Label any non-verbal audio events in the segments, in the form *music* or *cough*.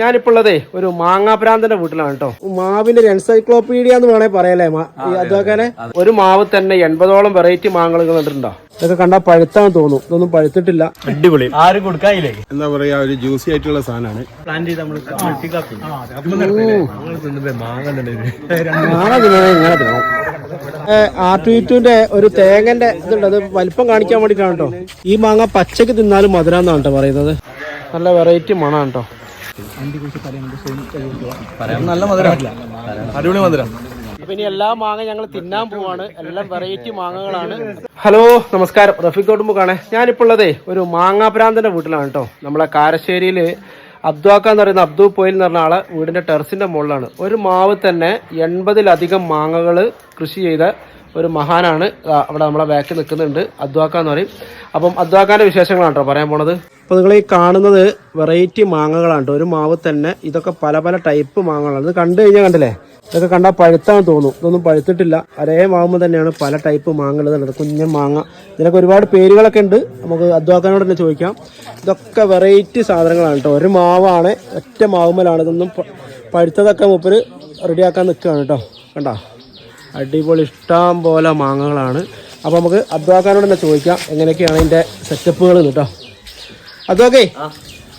ഞാനിപ്പോൾ ഉള്ളതേ ഒരു മാങ്ങാപ്രാന്തന്റെ വീട്ടിലാണ് കേട്ടോ. മാവിന്റെ ഒരു എൻസൈക്ലോപീഡിയ എന്ന് വേണേ പറയല്ലേ മാ- ഈ അതൊക്കെ ഒരു മാവ് തന്നെ എൺപതോളം വെറൈറ്റി മാങ്ങകൾ കണ്ടിട്ടുണ്ടോ? ഇതൊക്കെ കണ്ടാൽ പഴുത്താന്ന് തോന്നും. ഇതൊന്നും പഴുത്തിട്ടില്ല. അടിപൊളി. ആരും കൊടുക്കാനില്ലേ? എന്താ പറയാ ഒരു ജ്യൂസി ആയിട്ടുള്ള സാധനമാണ്. പ്ലാൻ ചെയ്ത് നമ്മൾ മൾട്ടി കാപ്പി മാങ്ങ തിന്നണേ തിന്നണം. ആർട്ടുവിറ്റുവിന്റെ ഒരു തേങ്ങന്റെ ഇതുണ്ട് അത് വലിപ്പം കാണിക്കാൻ വേണ്ടിട്ടാണ് കേട്ടോ. ഈ മാങ്ങ പച്ചക്ക് തിന്നാലും മധുരാന്നാണ് കേട്ടോ പറയുന്നത്. നല്ല വെറൈറ്റി മണാണ് കേട്ടോ. നല്ല മധുരം. അടിപൊളി മധുരം. അപ്പൊ ഇനി എല്ലാ മാങ്ങ ഞങ്ങൾ തിന്നാൻ പോവാണ്. എല്ലാം വെറൈറ്റി മാങ്ങകളാണ്. ഹലോ നമസ്കാരം. റഫീഖ് തോട്ടുമ്പോക്കാണ് ഞാനിപ്പോൾ ഉള്ളതേ ഒരു മാങ്ങാപ്രാന്തന്റെ വീട്ടിലാണ് കേട്ടോ. നമ്മളെ കാരശ്ശേരിയിൽ അബ്ദുവാക്ക എന്ന് പറയുന്ന അബ്ദു പോയിൽ എന്ന് പറഞ്ഞ ആളെ വീടിന്റെ ടെറസിന്റെ മുകളിലാണ്. ഒരു മാവ് തന്നെ എൺപതിലധികം മാങ്ങകൾ കൃഷി ചെയ്ത ഒരു മഹാനാണ് അവിടെ നമ്മളെ ബാക്കിൽ നിൽക്കുന്നുണ്ട് അദ്വാക്ക എന്ന് പറയും. അപ്പം അദ്വാക്കാന്റെ വിശേഷങ്ങളാണ് കേട്ടോ പറയാൻ പോണത്. അപ്പോൾ നിങ്ങൾ ഈ കാണുന്നത് വെറൈറ്റി മാങ്ങകളാണ് ഒരു മാവ് തന്നെ ഇതൊക്കെ പല പല ടൈപ്പ് മാങ്ങകളാണ്. ഇത് കണ്ടു കഴിഞ്ഞാൽ കണ്ടില്ലേ? ഇതൊക്കെ കണ്ടാൽ പഴുത്താന്ന് തോന്നും. ഇതൊന്നും പഴുത്തിട്ടില്ല. ഒരേ മാവുമ്പോൾ തന്നെയാണ് പല ടൈപ്പ് മാങ്ങകൾ ഇതുണ്ട് കുഞ്ഞൻ മാങ്ങ. ഇതിനൊക്കെ ഒരുപാട് പേരുകളൊക്കെ ഉണ്ട്. നമുക്ക് അധ്വാക്കാനോട് തന്നെ ചോദിക്കാം. ഇതൊക്കെ വെറൈറ്റി സാധനങ്ങളാണ് കേട്ടോ. ഒരു മാവാണ് ഒറ്റ മാവുമ്പോലാണ് ഇതൊന്നും പഴുത്തതൊക്കെ മുപ്പർ റെഡിയാക്കാൻ നിൽക്കുകയാണ് കേട്ടോ. കണ്ടോ? അടിപൊളി ഇഷ്ടം പോലെ മാങ്ങകളാണ്. അപ്പോൾ നമുക്ക് അദ്വാക്കാനോട് തന്നെ ചോദിക്കാം. എങ്ങനെയൊക്കെയാണ് അതിന്റെ സെറ്റപ്പുകൾ കേട്ടോ? അതൊക്കെ.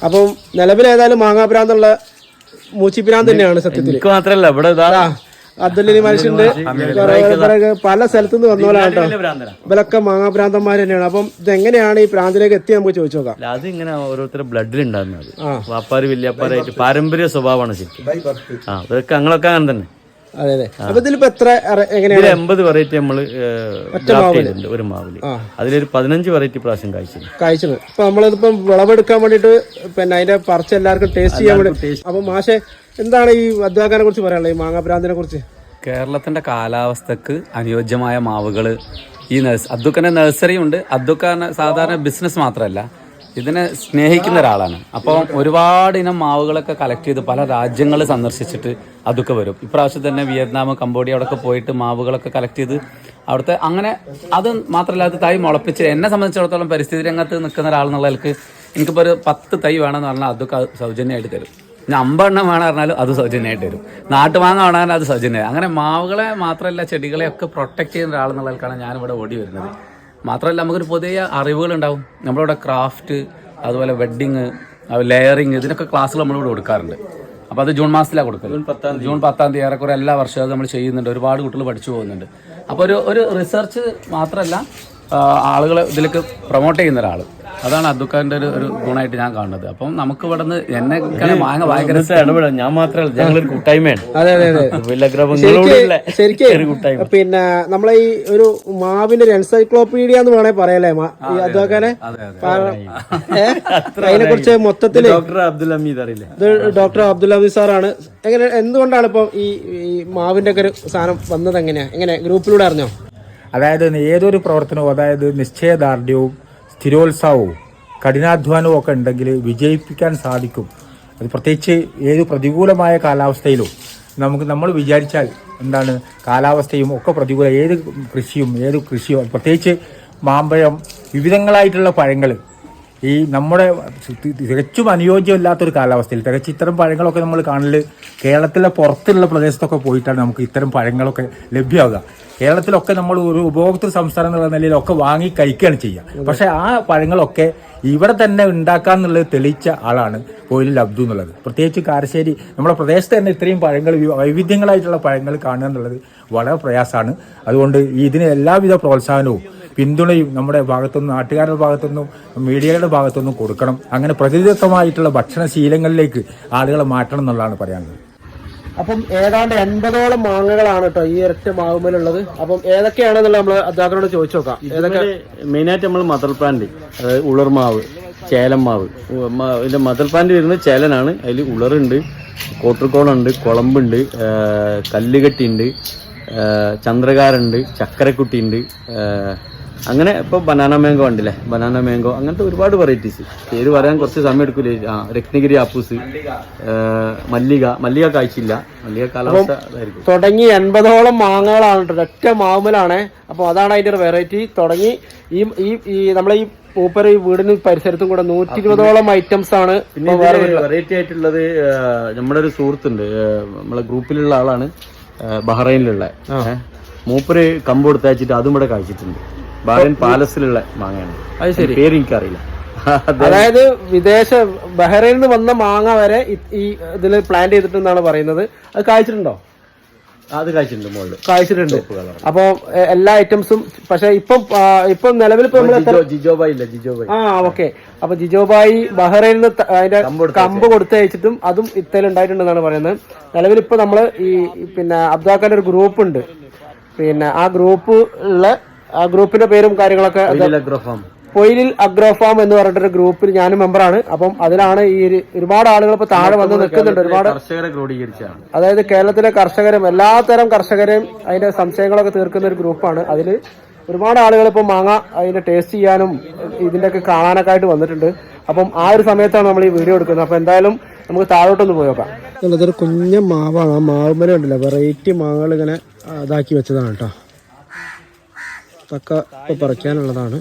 അപ്പം നിലവിൽ ഏതായാലും മാങ്ങാപ്രാന്തുള്ള മൂച്ചിപ്രാന്ത് തന്നെയാണ് സത്യത്തിൽ മാത്രല്ല ഇവിടെ അബ്ദുല്ലി മനുഷ്യണ്ട് പല സ്ഥലത്തു നിന്ന് വന്നോലാണ് കേട്ടോ. ഇവരൊക്കെ മാങ്ങാപ്രാന്തന്മാർ തന്നെയാണ്. അപ്പം ഇതെങ്ങനെയാണ് ഈ പ്രാന്തിലേക്ക് എത്തി നമുക്ക് ചോദിച്ചു നോക്കാം. അല്ല, അത് ഇങ്ങനെ ഓരോരുത്തരുടെ ബ്ലഡിൽ ഉണ്ടാകുന്നത്. വാപ്പാർ വാപ്പാര് വല്യപ്പാരായിട്ട് പാരമ്പര്യ സ്വഭാവമാണ് ശരിക്കും. ആ അതൊക്കെ ഞങ്ങളൊക്കെ അങ്ങനെ തന്നെ. അതെ അതെ. അപ്പൊ ഇതിലിപ്പോ എത്ര അറ- എങ്ങനെയാണ്? ഇതിൽ എൺപത് വെറൈറ്റി നമ്മൾ ചെയ്തിട്ടുണ്ട് ഒരു മാവിൽ. അതിലൊരു പതിനഞ്ച് വെറൈറ്റി പ്രാവശ്യം കഴിച്ചത് കഴിച്ചത് അപ്പൊ നമ്മളിതിപ്പം വിളവെടുക്കാൻ വേണ്ടിട്ട് പിന്നെ അതിന്റെ പറിച്ച് എല്ലാവർക്കും ടേസ്റ്റ് ചെയ്യാൻ വേണ്ടി അപ്പൊ മാഷെ എന്താണ് ഈ അധ്യാപകനെ കുറിച്ച് പറയാനുള്ളത്? ഈ മാങ്ങാപ്രാന്തിനെ കുറിച്ച്. കേരളത്തിന്റെ കാലാവസ്ഥക്ക് അനുയോജ്യമായ മാവുകൾ ഈ നഴ്സ് അബ്ദുക്കന്റെ നഴ്സറി ഉണ്ട് അദ്ദുക്കാന സാധാരണ ബിസിനസ് മാത്രമല്ല ഇതിനെ സ്നേഹിക്കുന്ന ഒരാളാണ്. അപ്പോൾ ഒരുപാട് ഇനം മാവുകളൊക്കെ കളക്ട് ചെയ്ത് പല രാജ്യങ്ങൾ സന്ദർശിച്ചിട്ട് അതൊക്കെ വരും. ഇപ്രാവശ്യം തന്നെ വിയറ്റ്നാം കംബോഡിയ അവിടെയൊക്കെ പോയിട്ട് മാവുകളൊക്കെ കളക്ട് ചെയ്ത് അവിടുത്തെ അങ്ങനെ അത് മാത്രമല്ല അത് തൈ മുളപ്പിച്ച് എന്നെ സംബന്ധിച്ചിടത്തോളം പരിസ്ഥിതി രംഗത്ത് നിൽക്കുന്ന ഒരാളെന്നുള്ള നിലയ്ക്ക് എനിക്കിപ്പോൾ ഒരു പത്ത് തൈ വേണമെന്ന് പറഞ്ഞാൽ അതൊക്കെ സൗജന്യമായിട്ട് തരും. ഞാൻ അമ്പെണ്ണം വേണം പറഞ്ഞാലും അത് സൗജന്യമായിട്ട് തരും. നാട്ടു നാട്ടുമാങ്ങ വേണമെങ്കിൽ അത് സൗജന്യമായി. അങ്ങനെ മാവുകളെ മാത്രമല്ല ചെടികളെയൊക്കെ പ്രൊട്ടക്ട് ചെയ്യുന്ന ഒരാളെന്നുള്ള നിലക്കാണ് ഞാനിവിടെ ഓടി വരുന്നത്. മാത്രമല്ല നമുക്കൊരു പുതിയ അറിവുകളുണ്ടാവും. നമ്മളിവിടെ ക്രാഫ്റ്റ് അതുപോലെ വെഡ്ഡിങ് ലെയറിങ് ഇതിനൊക്കെ ക്ലാസ്സുകൾ നമ്മളിവിടെ കൊടുക്കാറുണ്ട്. അപ്പോൾ അത് ജൂൺ മാസത്തിലാണ് കൊടുക്കുന്നത് ജൂൺ പത്താം തീയതി. ഏറെക്കുറെ എല്ലാ വർഷവും അത് നമ്മൾ ചെയ്യുന്നുണ്ട്. ഒരുപാട് കുട്ടികൾ പഠിച്ചു പോകുന്നുണ്ട്. അപ്പോൾ ഒരു ഒരു റിസർച്ച് മാത്രമല്ല ആളുകളെ ഇതിലേക്ക് പ്രൊമോട്ട് ചെയ്യുന്ന ഒരാൾ അതാണ് അദ്ദുക്കാരന്റെ ഒരു ഒരു ഗുണമായിട്ട് ഞാൻ കാണുന്നത്. അപ്പം നമുക്ക് ഇവിടെ നിന്ന് എന്നെ മാങ്ങ ഭയങ്കര ഇടപെടാം. ഞാൻ മാത്രമല്ല ഞങ്ങളൊരു *laughs* കൂട്ടായ്മയാണ്. അതെ അതെ അതെ. വില്ലഗ്രഹങ്ങളോടുള്ള ഒരു ശരിക്കും പിന്നെ നമ്മളെ ഈ ഒരു മാവിന്റെ ഒരു എൻസൈക്ലോപീഡിയ എന്ന് വേണേ പറയാലേ അദ്വാക്കാനെ അതിനെ കുറിച്ച് മൊത്തത്തിൽ ഡോക്ടർ അബ്ദുൽ ഹമീദ് അറിയില്ലേ? ഡോക്ടർ അബ്ദുൽ സാറാണ്. എങ്ങനെ എന്തുകൊണ്ടാണ് ഇപ്പൊ ഈ ഈ മാവിന്റെ ഒക്കെ ഒരു സാധനം വന്നത് എങ്ങനെയാ? എങ്ങനെ ഗ്രൂപ്പിലൂടെ അറിഞ്ഞോ? അതായത് ഏതൊരു പ്രവർത്തനവും അതായത് നിശ്ചയദാർഢ്യവും സ്ഥിരോത്സാഹവും കഠിനാധ്വാനവും ഒക്കെ ഉണ്ടെങ്കിൽ വിജയിപ്പിക്കാൻ സാധിക്കും. അത് പ്രത്യേകിച്ച് ഏത് പ്രതികൂലമായ കാലാവസ്ഥയിലും നമുക്ക് നമ്മൾ വിചാരിച്ചാൽ എന്താണ് കാലാവസ്ഥയും ഒക്കെ പ്രതികൂല. ഏത് കൃഷിയും ഏത് കൃഷിയും പ്രത്യേകിച്ച് മാമ്പഴം വിവിധങ്ങളായിട്ടുള്ള പഴങ്ങൾ. ഈ നമ്മുടെ തികച്ചും അനുയോജ്യമല്ലാത്തൊരു കാലാവസ്ഥയിൽ തികച്ച് ഇത്തരം പഴങ്ങളൊക്കെ നമ്മൾ കാണൽ കേരളത്തിലെ പുറത്തുള്ള പ്രദേശത്തൊക്കെ പോയിട്ടാണ് നമുക്ക് ഇത്തരം പഴങ്ങളൊക്കെ ലഭ്യമാകുക കേരളത്തിലൊക്കെ നമ്മൾ ഒരു ഉപഭോക്തൃ സംസ്ഥാനം എന്നുള്ള നിലയിലൊക്കെ വാങ്ങി കഴിക്കുകയാണ് ചെയ്യുക. പക്ഷെ ആ പഴങ്ങളൊക്കെ ഇവിടെ തന്നെ ഉണ്ടാക്കാന്നുള്ളത് തെളിയിച്ച ആളാണ് കോയിലിൽ അബ്ദു എന്നുള്ളത്. പ്രത്യേകിച്ച് കാരശ്ശേരി നമ്മുടെ പ്രദേശത്ത് തന്നെ ഇത്രയും പഴങ്ങൾ വൈവിധ്യങ്ങളായിട്ടുള്ള പഴങ്ങൾ കാണുക എന്നുള്ളത് വളരെ പ്രയാസമാണ്. അതുകൊണ്ട് ഇതിന് എല്ലാവിധ പ്രോത്സാഹനവും പിന്തുണയും നമ്മുടെ ഭാഗത്തുനിന്നും നാട്ടുകാരുടെ ഭാഗത്തുനിന്നും മീഡിയയുടെ ഭാഗത്തുനിന്നും കൊടുക്കണം. അങ്ങനെ പ്രകൃതിദത്തമായിട്ടുള്ള ഭക്ഷണശീലങ്ങളിലേക്ക് ആളുകളെ മാറ്റണം എന്നുള്ളതാണ് പറയാനുള്ളത്. അപ്പം ഏതാണ്ട് എൺപതോളം മാങ്ങകളാണ് കേട്ടോ ഈ ഒരൊറ്റ മാവുമേലുള്ളത്. അപ്പം ഏതൊക്കെയാണെന്നുള്ള നമ്മൾ അധ്യാപകനോട് ചോദിച്ചു നോക്കാം. ഏതൊക്കെ? മെയിനായിട്ട് നമ്മൾ മദർ പ്ലാന്റ് അതായത് ഉളർമാവ് ചേലം മാവ്. ഉ- മ- ഇതിന്റെ മദർ പ്ലാന്റ് വരുന്നത് ചേലനാണ്. അതിൽ ഉളറുണ്ട് കോട്ടർക്കോണുണ്ട് കുളമ്പുണ്ട് കല്ലുകെട്ടിയുണ്ട് ചന്ദ്രകാരുണ്ട് ചക്കരക്കുട്ടിയുണ്ട് അങ്ങനെ ഇപ്പോൾ ബനാന മാംഗോ ഉണ്ടല്ലേ? ബനാന മാംഗോ അങ്ങനത്തെ ഒരുപാട് വെറൈറ്റീസ് പേര് പറയാൻ കുറച്ച് സമയം എടുക്കൂലേ ആ രത്നഗിരി ആപ്പൂസ് മല്ലിക. മല്ലിക കാഴ്ചയില്ല മല്ലിക കാലാവസ്ഥ തുടങ്ങി എൺപതോളം മാങ്ങകളാണ് ഒറ്റ മാവുമലാണ് അപ്പോൾ അതാണ് അതിന്റെ ഒരു വെറൈറ്റി തുടങ്ങി ഈ ഈ നമ്മളെ ഈ മൂപ്പർ ഈ വീടിന് പരിസരത്തും കൂടെ നൂറ്റി ഇരുപതോളം ഐറ്റംസ് ആണ് പിന്നെ വെറൈറ്റി ആയിട്ടുള്ളത് നമ്മുടെ ഒരു സുഹൃത്തുണ്ട്. നമ്മളെ ഗ്രൂപ്പിലുള്ള ആളാണ് ബഹ്റൈനിലുള്ള. മൂപ്പര് കമ്പ് കൊടുത്തയച്ചിട്ട് അതും ഇവിടെ കഴിച്ചിട്ടുണ്ട് ബഹ്റൈൻ പാലസിലുള്ള മാങ്ങയാണ്. അത് ശരി. പേര് എനിക്കറിയില്ല. അത്. അതായത് വിദേശ ബഹ്റൈനിൽ നിന്ന് വന്ന മാങ്ങ വരെ ഈ- ഇതിൽ പ്ലാൻ ചെയ്തിട്ടുണ്ടെന്നാണ് പറയുന്നത്. അത് കായ്ച്ചിട്ടുണ്ടോ? അത് കഴിച്ചിട്ടുണ്ട് മുകളിൽ കായ്ച്ചിട്ടുണ്ട്. അപ്പൊ എല്ലാ ഐറ്റംസും പക്ഷെ ഇപ്പം ഇപ്പൊ നിലവിൽ ഇപ്പൊ നമ്മൾ ജിജോബായി ഇല്ല ജിജോബായി. ആ ഓക്കെ അപ്പൊ ജിജോബായി ബഹ്റൈനിൽ നിന്ന് അതിന്റെ കമ്പ് കൊടുത്തയച്ചിട്ടും അതും ഇത്തരം ഉണ്ടായിട്ടുണ്ടെന്നാണ് പറയുന്നത്. നിലവിൽ ഇപ്പൊ നമ്മൾ ഈ ഈ പിന്നെ അബ്ദാഖാന്റെ ഒരു ഗ്രൂപ്പ് ഉണ്ട്. പിന്നെ ആ ഗ്രൂപ്പ് ഉള്ള ആ ഗ്രൂപ്പിന്റെ പേരും കാര്യങ്ങളൊക്കെ പൊയിലിൽ അഗ്രോഫാം എന്ന് പറഞ്ഞിട്ടൊരു ഗ്രൂപ്പിൽ ഞാനും മെമ്പറാണ്. അപ്പം അതിലാണ് ഈ ഒരുപാട് ആളുകൾ ഇപ്പൊ താഴെ വന്ന് നിൽക്കുന്നുണ്ട്. ഒരുപാട് അതായത് കേരളത്തിലെ കർഷകരും എല്ലാത്തരം കർഷകരെയും അതിന്റെ സംശയങ്ങളൊക്കെ തീർക്കുന്ന ഒരു ഗ്രൂപ്പാണ്. അതിൽ ഒരുപാട് ആളുകൾ ഇപ്പം മാങ്ങ അതിന്റെ ടേസ്റ്റ് ചെയ്യാനും ഇതിന്റെയൊക്കെ കാണാനൊക്കെ ആയിട്ട് വന്നിട്ടുണ്ട്. അപ്പം ആ ഒരു സമയത്താണ് നമ്മൾ ഈ വീഡിയോ എടുക്കുന്നത്. അപ്പൊ എന്തായാലും നമുക്ക് താഴോട്ടൊന്ന് പോയി നോക്കാം ഇതൊരു കുഞ്ഞ മാവാണ്. ആ മാവുമല ഉണ്ടല്ലോ. വെറൈറ്റി മാങ്ങകൾ ഇങ്ങനെ ഇതാക്കി വെച്ചതാണ് കേട്ടോ. ഇതൊക്കെ ഇപ്പൊ പറിക്കാനുള്ളതാണ്.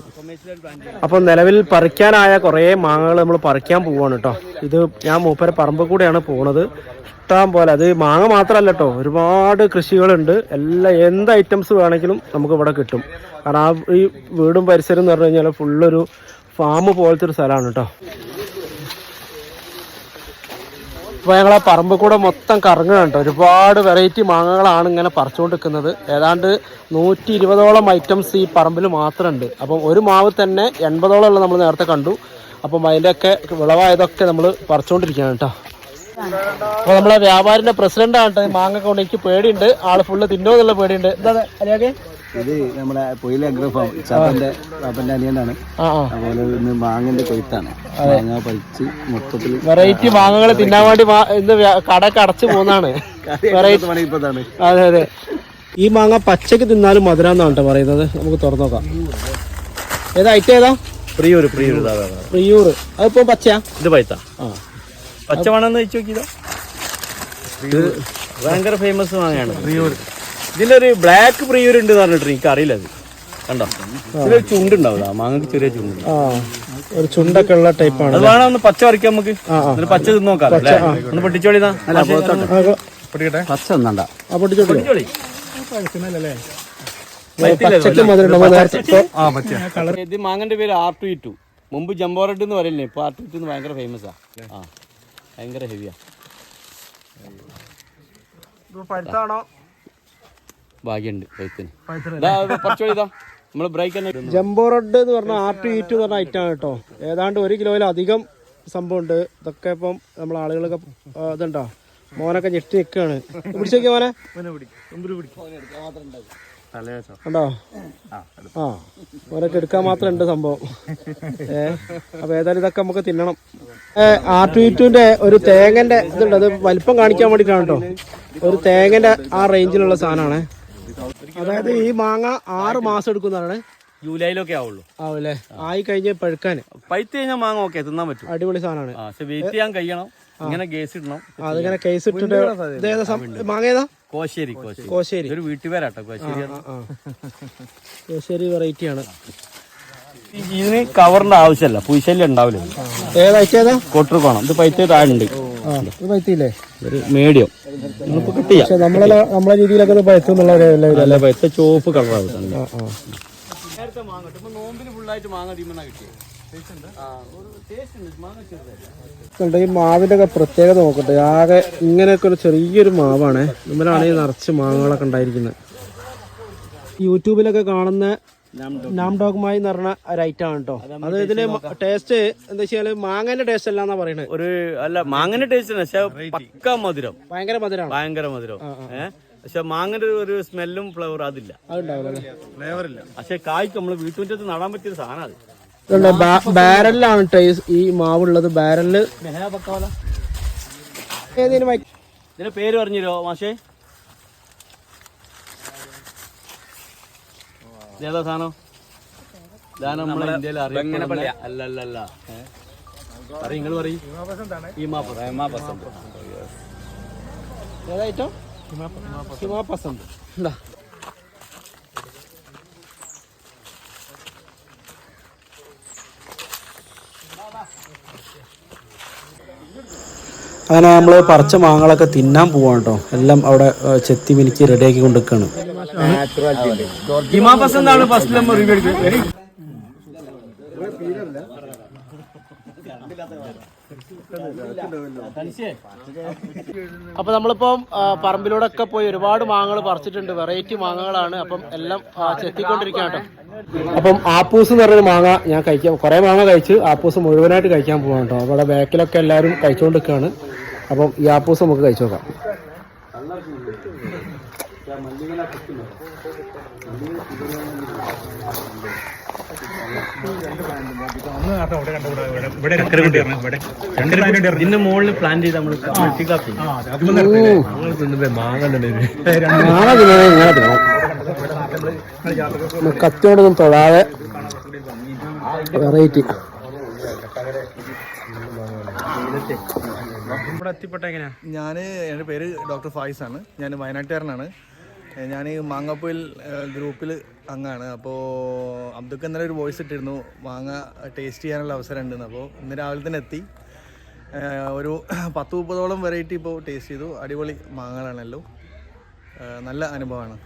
അപ്പൊ നിലവിൽ പറിക്കാനായ കുറേ മാങ്ങകൾ നമ്മൾ പറിക്കാൻ പോവാണ് കേട്ടോ ഇത് ഞാൻ മൂപ്പര പറമ്പ് കൂടെയാണ് പോണത്. ഇഷ്ടം പോലെ. അത് മാങ്ങ മാത്രമല്ല കേട്ടോ ഒരുപാട് കൃഷികളുണ്ട്. എല്ലാ എന്ത് ഐറ്റംസ് വേണമെങ്കിലും നമുക്ക് ഇവിടെ കിട്ടും. കാരണം ആ ഈ വീടും പരിസരം എന്ന് പറഞ്ഞു കഴിഞ്ഞാൽ ഫുള്ളൊരു ഫാം പോലത്തെ ഒരു സ്ഥലമാണ് കേട്ടോ അപ്പോൾ ഞങ്ങളെ പറമ്പ് കൂടെ മൊത്തം കറങ്ങുന്നുണ്ട് ഒരുപാട് വെറൈറ്റി മാങ്ങകളാണ് ഇങ്ങനെ പറിച്ചുകൊണ്ടിരിക്കുന്നത്. ഏതാണ്ട് നൂറ്റി ഇരുപതോളം ഐറ്റംസ് ഈ പറമ്പിൽ മാത്രമുണ്ട്. അപ്പം ഒരു മാവ് തന്നെ എൺപതോളം നമ്മൾ നേരത്തെ കണ്ടു. അപ്പം അതിന്റെയൊക്കെ വിളവായതൊക്കെ നമ്മൾ പറിച്ചുകൊണ്ടിരിക്കുകയാണ് കേട്ടോ. അപ്പോൾ നമ്മളെ വ്യാപാരിന്റെ പ്രസിഡന്റ് ആണ് മാങ്ങ കൊണ്ട് എനിക്ക് പേടിയുണ്ട്. ആൾ ഫുള്ള് തിന്നോ എന്നുള്ള പേടിയുണ്ട്. ഇത് നമ്മുടെ പൊയിലെ അഗ്രഫാം ചാപ്പന്റെ ചാപ്പന്റെ അനിയനാണ്. അതുപോലെ ഇന്ന് മാങ്ങന്റെ കൊയ്ത്താണ്. മാങ്ങ പറിച്ച് മൊത്തത്തിൽ വെറൈറ്റി മാങ്ങകൾ തിന്നാൻ വേണ്ടി ഇന്ന് കടയൊക്കെ അടച്ചു പോകുന്നതാണ് വെറൈറ്റി അതെ അതെ. ഈ മാങ്ങ പച്ചക്ക് തിന്നാലും മധുരാന്നാണ് കേട്ടോ പറയുന്നത്. നമുക്ക് തുറന്നു നോക്കാം. ഏതാ ഐറ്റം ഏതാ? പ്രിയൂർ പ്രിയൂർ. പ്രിയൂർ അതിപ്പോ പച്ചയാ ഇത് പൈത്ത. പച്ചമാണെന്ന് വെച്ച് നോക്കിയതാ. ഇത് ഭയങ്കര ഫേമസ് മാങ്ങയാണ്. ഇതിന്റെ ഒരു ബ്ലാക്ക് പ്രിയൂർ ഉണ്ട് പറഞ്ഞിട്ട് എനിക്ക് അറിയില്ല അത് കണ്ടോ? ഇതിലൊരു ചുണ്ടുണ്ടാവില്ല. മാങ്ങക്ക് ചെറിയ ചുണ്ട്. ആ ഒരു ചുണ്ടൊക്കെ ഉള്ള ടൈപ്പാണ് അത് വേണം? ഒന്ന് പച്ച പറിക്കാൻ നമുക്ക്? എന്നിട്ട് പച്ച തിന്ന് നോക്കാം. അല്ലേ? ഒന്ന് പൊട്ടിച്ചോളിതാ പച്ച ഒന്നണ്ട ആ പൊട്ടിച്ചോട്ടി പൊട്ടിച്ചോളി. പച്ചക്ക് മധുരം നമ്മൾ നേരത്തെ ഇപ്പൊ- ഇത് മാങ്ങന്റെ പേര് ആർ ടു ടു മുമ്പ് ജംബോ റെഡ് എന്ന് പറയില്ലേ? ഇപ്പൊ ആർ ടു ടു ഭയങ്കര ഫേമസ് ആ. ഭയങ്കര ഹെവിയാ പഴുത്താണോ? ഭാഗ്യമുണ്ട് നമ്മൾ ബ്രേക്ക് തന്നെ ജംബോ റോഡ് എന്ന് പറഞ്ഞ ആർ ടു ഈറ്റ് എന്ന് പറഞ്ഞ ഐറ്റം ആണ് കേട്ടോ. ഏതാണ്ട് ഒരു കിലോയിലധികം സംഭവം ഉണ്ട് ഇതൊക്കെ ഇപ്പം നമ്മൾ ആളുകളൊക്കെ ഇതുണ്ടോ? മോനൊക്കെ ഞെട്ടി നിൽക്കുകയാണ് പിടിച്ചു നോക്കിയ മോനെ? കണ്ടോ ആ മോനൊക്കെ എടുക്കാൻ മാത്രം ഉണ്ട് സംഭവം. ഏ അപ്പൊ ഏതായാലും ഇതൊക്കെ നമുക്ക് തിന്നണം. ആർ ടു ടുന്റെ ഒരു തേങ്ങന്റെ ഇതുണ്ട്. അത് വലിപ്പം കാണിക്കാൻ വേണ്ടിട്ടാണ് കേട്ടോ. ഒരു തേങ്ങന്റെ ആ റേഞ്ചിലുള്ള സാധനമാണ്. അതായത് ഈ മാങ്ങ ആറ് മാസം എടുക്കുന്നതാണ് ജൂലൈയിലൊക്കെ ആവുള്ളൂ. ആവല്ലേ? ആയി കഴിഞ്ഞ് പഴുക്കാൻ. പൈത്ത് കഴിഞ്ഞാൽ മാങ്ങ ഓക്കെ തിന്നാൻ പറ്റും. അടിപൊളി സാധനമാണ്. പക്ഷെ വെയിറ്റ് ചെയ്യാൻ കഴിയണം. ഇങ്ങനെ കേസ് ഇടണം. അതിങ്ങനെ കേസ് ഇട്ടിട്ട് മാങ്ങ ഏതാ? കോശേരി കോശേരി. ഒരു വീട്ടുപേരാട്ടോ കോശേരി ആ വെറൈറ്റി ആണ്. ഇതിന് കവറിന്റെ ആവശ്യമല്ല പുയ്ശല്യം ഉണ്ടാവില്ല. ഏതാ കൊട്ടർ കോണം ഇത് പൈത്ത് താഴുണ്ട് ഇത് പഴുത്തില്ലേ ഒരു മീഡിയം നമുക്ക് കിട്ടിയ പക്ഷെ നമ്മളെ നമ്മളെ രീതിയിലൊക്കെ ഇത് പഴുത്തു എന്നുള്ള ഒരു കളറാവും ആ ആ. നേരത്തെ മാങ്ങ ഇപ്പൊ നോമ്പിന് ഫുള്ളായിട്ട് മാങ്ങ തീമണ കിട്ടിയത് കണ്ടോ, ഈ മാവിന്റെ ഒക്കെ പ്രത്യേകത നോക്കട്ടെ. ആകെ ഇങ്ങനെയൊക്കെ ഒരു ചെറിയൊരു മാവാണ്. നമ്മളാണ് ഈ നിറച്ച് മാങ്ങകളൊക്കെ ഉണ്ടായിരിക്കുന്നത്. യൂട്യൂബിലൊക്കെ കാണുന്ന നാം ഡോഗ്മായി എന്ന് പറഞ്ഞ ഒരു ഐറ്റം ആണ് കേട്ടോ അത് ഇതിൽ ടേസ്റ്റ് എന്താ വെച്ചാൽ മാങ്ങന്റെ ടേസ്റ്റ് അല്ല എന്നാ പറയുന്നത് ഒരു അല്ല മാങ്ങന്റെ ടേസ്റ്റ് പക്ഷെ പക്ക മധുരം. ഭയങ്കര മധുരം ഭയങ്കര മധുരം. പക്ഷെ മാങ്ങന്റെ ഒരു- സ്മെല്ലും ഫ്ലേവർ അതില്ല. ഫ്ലേവറില്ല പക്ഷെ കായ്ക്ക് നമ്മൾ വീട്ടുമുറ്റത്ത് നടാൻ പറ്റിയ സാധനം അത്. ബാരലിലാണ് ട്ടോ ഈ- ഈ മാവുള്ളത്. ബാരലിൽ ഇതിന്റെ പേര് പറഞ്ഞിരോ മാഷേ? ഏതാ സാധനം? ഇതാണ് നമ്മളെ ഇന്ത്യയിൽ അറിയപ്പെടുന്ന അല്ല അല്ല അല്ല പറയും നിങ്ങൾ പറയും. ഏതായിട്ടും ഹിമാപസന്ത്. എന്താ അങ്ങനെ നമ്മൾ പറിച്ച മാങ്ങളൊക്കെ തിന്നാൻ പോവാണ് കേട്ടോ എല്ലാം അവിടെ ചെത്തി മിനിക്ക് റെഡിയാക്കി കൊണ്ടിരിക്കുകയാണ് അപ്പൊ നമ്മളിപ്പം പറമ്പിലൂടെ ഒക്കെ പോയി ഒരുപാട് മാങ്ങകൾ പറിച്ചിട്ടുണ്ട്. വെറൈറ്റി മാങ്ങകളാണ്. അപ്പം എല്ലാം ചെത്തിക്കൊണ്ടിരിക്കുകയാണ് കേട്ടോ. അപ്പം ആപ്പൂസ് എന്ന് പറഞ്ഞൊരു മാങ്ങ ഞാൻ കഴിക്കാൻ കുറെ മാങ്ങ കഴിച്ച് ആപ്പൂസ് മുഴുവനായിട്ട് കഴിക്കാൻ പോവാണ് കേട്ടോ. അവിടെ ബാക്കിലൊക്കെ എല്ലാരും കഴിച്ചുകൊണ്ടിരിക്കുകയാണ് അപ്പം ഈ ആപ്പൂസ് നമുക്ക് കഴിച്ചു നോക്കാം. ഇതിന്റെ മുകളിൽ പ്ലാൻ ചെയ്ത് നമ്മൾ മാങ്ങ തിന്നണം നമ്മൾ കത്തിയോടൊന്നും തൊഴാതെ വെറൈറ്റി ഞാൻ എന്റെ പേര് ഡോക്ടർ ഫായിസ് ആണ് ഞാൻ വയനാട്ടുകാരനാണ്. ഞാൻ ഈ മാങ്ങാപ്പൊയിൽ ഗ്രൂപ്പിൽ അംഗമാണ് അപ്പോൾ അബ്ദുക്ക് ഇന്നലെ ഒരു വോയിസ് ഇട്ടിരുന്നു. മാങ്ങ ടേസ്റ്റ് ചെയ്യാനുള്ള അവസരം ഉണ്ടെന്ന് അപ്പോൾ ഇന്ന് രാവിലെ തന്നെ എത്തി. ഒരു പത്ത് മുപ്പതോളം വെറൈറ്റി ഇപ്പോൾ ടേസ്റ്റ് ചെയ്തു. അടിപൊളി മാങ്ങകളാണല്ലോ. നല്ല അനുഭവമാണ്.